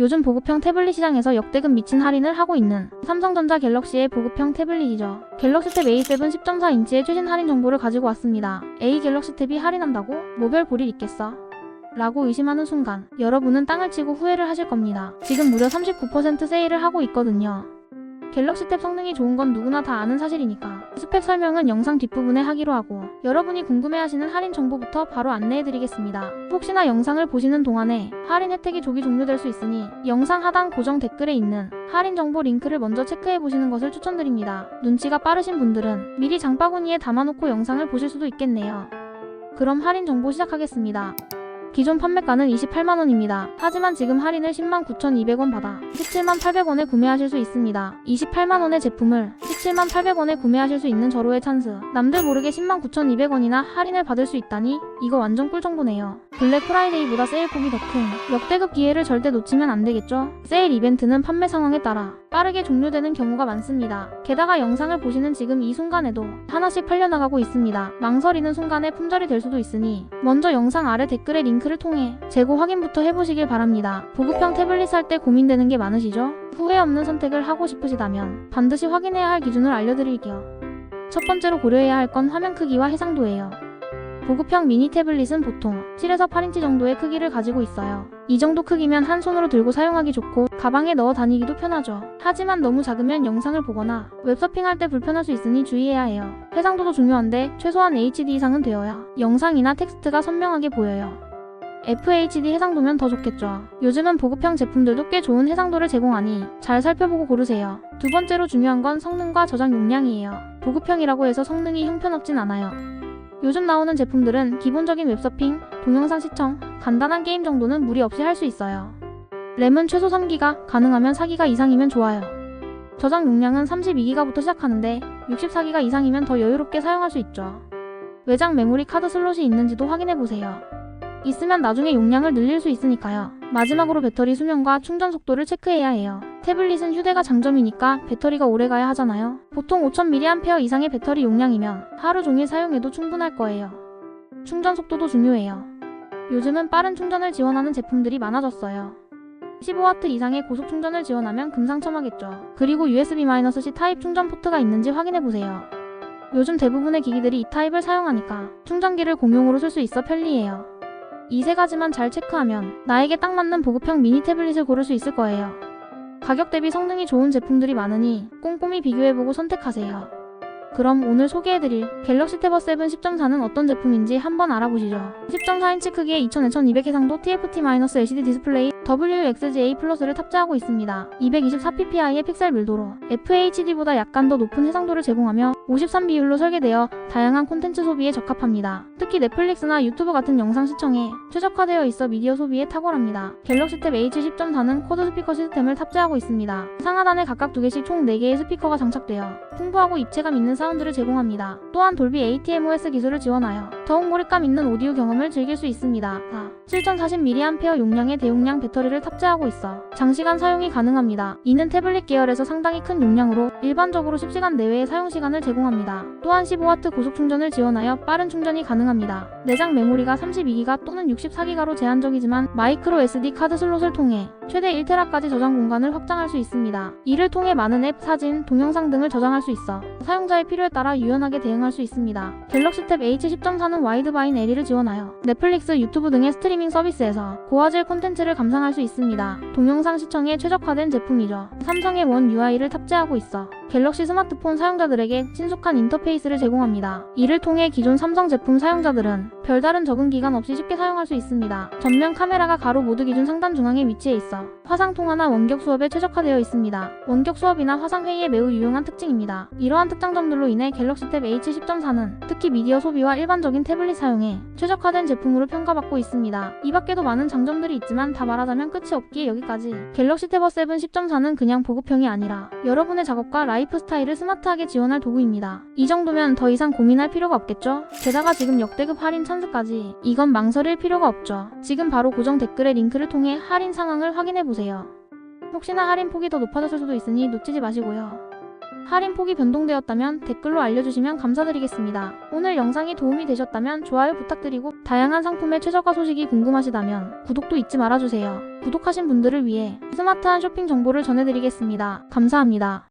요즘 보급형 태블릿 시장에서 역대급 미친 할인을 하고 있는 삼성전자 갤럭시의 보급형 태블릿이죠. 갤럭시 탭 A7 10.4인치의 최신 할인 정보를 가지고 왔습니다. A 갤럭시 탭이 할인한다고? 뭐별 볼일 있겠어? 라고 의심하는 순간 여러분은 땅을 치고 후회를 하실 겁니다. 지금 무려 39% 세일을 하고 있거든요. 갤럭시 탭 성능이 좋은 건 누구나 다 아는 사실이니까 스펙 설명은 영상 뒷부분에 하기로 하고 여러분이 궁금해하시는 할인 정보부터 바로 안내해드리겠습니다. 혹시나 영상을 보시는 동안에 할인 혜택이 조기 종료될 수 있으니 영상 하단 고정 댓글에 있는 할인 정보 링크를 먼저 체크해보시는 것을 추천드립니다. 눈치가 빠르신 분들은 미리 장바구니에 담아놓고 영상을 보실 수도 있겠네요. 그럼 할인 정보 시작하겠습니다. 기존 판매가는 28만원입니다. 하지만 지금 할인을 10만 9,200원 받아 17만 800원에 구매하실 수 있습니다. 28만원의 제품을 17만 800원에 구매하실 수 있는 절호의 찬스. 남들 모르게 10만 9,200원이나 할인을 받을 수 있다니 이거 완전 꿀 정보네요. 블랙 프라이데이보다 세일 폭이 더 큰 역대급 기회를 절대 놓치면 안 되겠죠? 세일 이벤트는 판매 상황에 따라 빠르게 종료되는 경우가 많습니다. 게다가 영상을 보시는 지금 이 순간에도 하나씩 팔려나가고 있습니다. 망설이는 순간에 품절이 될 수도 있으니 먼저 영상 아래 댓글의 링크를 통해 재고 확인부터 해보시길 바랍니다. 보급형 태블릿 살 때 고민되는 게 많으시죠? 후회 없는 선택을 하고 싶으시다면 반드시 확인해야 할 기준을 알려드릴게요. 첫 번째로 고려해야 할 건 화면 크기와 해상도예요. 보급형 미니 태블릿은 보통 7에서 8인치 정도의 크기를 가지고 있어요. 이 정도 크기면 한 손으로 들고 사용하기 좋고 가방에 넣어 다니기도 편하죠. 하지만 너무 작으면 영상을 보거나 웹서핑할 때 불편할 수 있으니 주의해야 해요. 해상도도 중요한데 최소한 HD 이상은 되어야 영상이나 텍스트가 선명하게 보여요. FHD 해상도면 더 좋겠죠. 요즘은 보급형 제품들도 꽤 좋은 해상도를 제공하니 잘 살펴보고 고르세요. 두 번째로 중요한 건 성능과 저장 용량이에요. 보급형이라고 해서 성능이 형편없진 않아요. 요즘 나오는 제품들은 기본적인 웹서핑, 동영상 시청, 간단한 게임 정도는 무리 없이 할 수 있어요. 램은 최소 3기가, 가능하면 4기가 이상이면 좋아요. 저장 용량은 32기가부터 시작하는데 64기가 이상이면 더 여유롭게 사용할 수 있죠. 외장 메모리 카드 슬롯이 있는지도 확인해 보세요. 있으면 나중에 용량을 늘릴 수 있으니까요. 마지막으로 배터리 수명과 충전 속도를 체크해야 해요. 태블릿은 휴대가 장점이니까 배터리가 오래 가야 하잖아요. 보통 5000mAh 이상의 배터리 용량이면 하루 종일 사용해도 충분할 거예요. 충전 속도도 중요해요. 요즘은 빠른 충전을 지원하는 제품들이 많아졌어요. 15W 이상의 고속 충전을 지원하면 금상첨화겠죠. 그리고 USB-C 타입 충전 포트가 있는지 확인해보세요. 요즘 대부분의 기기들이 이 타입을 사용하니까 충전기를 공용으로 쓸 수 있어 편리해요. 이 세 가지만 잘 체크하면 나에게 딱 맞는 보급형 미니 태블릿을 고를 수 있을 거예요. 가격 대비 성능이 좋은 제품들이 많으니 꼼꼼히 비교해보고 선택하세요. 그럼 오늘 소개해드릴 갤럭시 탭7 10.4는 어떤 제품인지 한번 알아보시죠. 10.4인치 크기의 2200 해상도 TFT-LCD 디스플레이 WXGA 플러스를 탑재하고 있습니다. 224ppi의 픽셀 밀도로 FHD보다 약간 더 높은 해상도를 제공하며 53 비율로 설계되어 다양한 콘텐츠 소비에 적합합니다. 특히 넷플릭스나 유튜브 같은 영상 시청에 최적화되어 있어 미디어 소비에 탁월합니다. 갤럭시 탭 H10.4는 코드 스피커 시스템을 탑재하고 있습니다. 상하단에 각각 2개씩 총 4개의 스피커가 장착되어 풍부하고 입체감 있는 사운드를 제공합니다. 또한 돌비 ATMOS 기술을 지원하여 더욱 몰입감 있는 오디오 경험을 즐길 수 있습니다. 7,040mAh 용량의 대용량 배터리를 탑재하고 있어 장시간 사용이 가능합니다. 이는 태블릿 계열에서 상당히 큰 용량으로 일반적으로 10시간 내외의 사용 시간을 제공합니다. 또한 15W 고속 충전을 지원하여 빠른 충전이 가능합니다. 내장 메모리가 32기가 또는 64기가로 제한적이지만 마이크로 SD 카드 슬롯을 통해 최대 1테라까지 저장 공간을 확장할 수 있습니다. 이를 통해 많은 앱, 사진, 동영상 등을 저장할 수 있어 사용자의 필요에 따라 유연하게 대응할 수 있습니다. 갤럭시 탭 H10.4는 와이드바인 LE를 지원하여 넷플릭스, 유튜브 등의 스트리밍 서비스에서 고화질 콘텐츠를 감상할 수 있습니다. 동영상 시청에 최적화된 제품이죠. 삼성의 원 UI를 탑재하고 있어 갤럭시 스마트폰 사용자들에게 친숙한 인터페이스를 제공합니다. 이를 통해 기존 삼성 제품 사용자들은 별다른 적응 기간 없이 쉽게 사용할 수 있습니다. 전면 카메라가 가로 모두 기준 상단 중앙에 위치해 있어 화상 통화나 원격 수업에 최적화되어 있습니다. 원격 수업이나 화상 회의에 매우 유용한 특징입니다. 이러한 특장점들로 인해 갤럭시 탭 H10.4는 특히 미디어 소비와 일반적인 태블릿 사용에 최적화된 제품으로 평가받고 있습니다. 이 밖에도 많은 장점들이 있지만 다 말하자면 끝이 없기에 여기까지. 갤럭시 탭7 10.4는 그냥 보급형이 아니라 여러분의 작업과 라이프 스타일을 스마트하게 지원할 도구입니다. 이 정도면 더 이상 고민할 필요가 없겠죠? 게다가 지금 역대급 할인 찬스까지 이건 망설일 필요가 없죠. 지금 바로 고정 댓글의 링크를 통해 할인 상황을 확인해 보세요. 혹시나 할인 폭이 더 높아졌을 수도 있으니 놓치지 마시고요. 할인 폭이 변동되었다면 댓글로 알려주시면 감사드리겠습니다. 오늘 영상이 도움이 되셨다면 좋아요 부탁드리고 다양한 상품의 최저가 소식이 궁금하시다면 구독도 잊지 말아주세요. 구독하신 분들을 위해 스마트한 쇼핑 정보를 전해드리겠습니다. 감사합니다.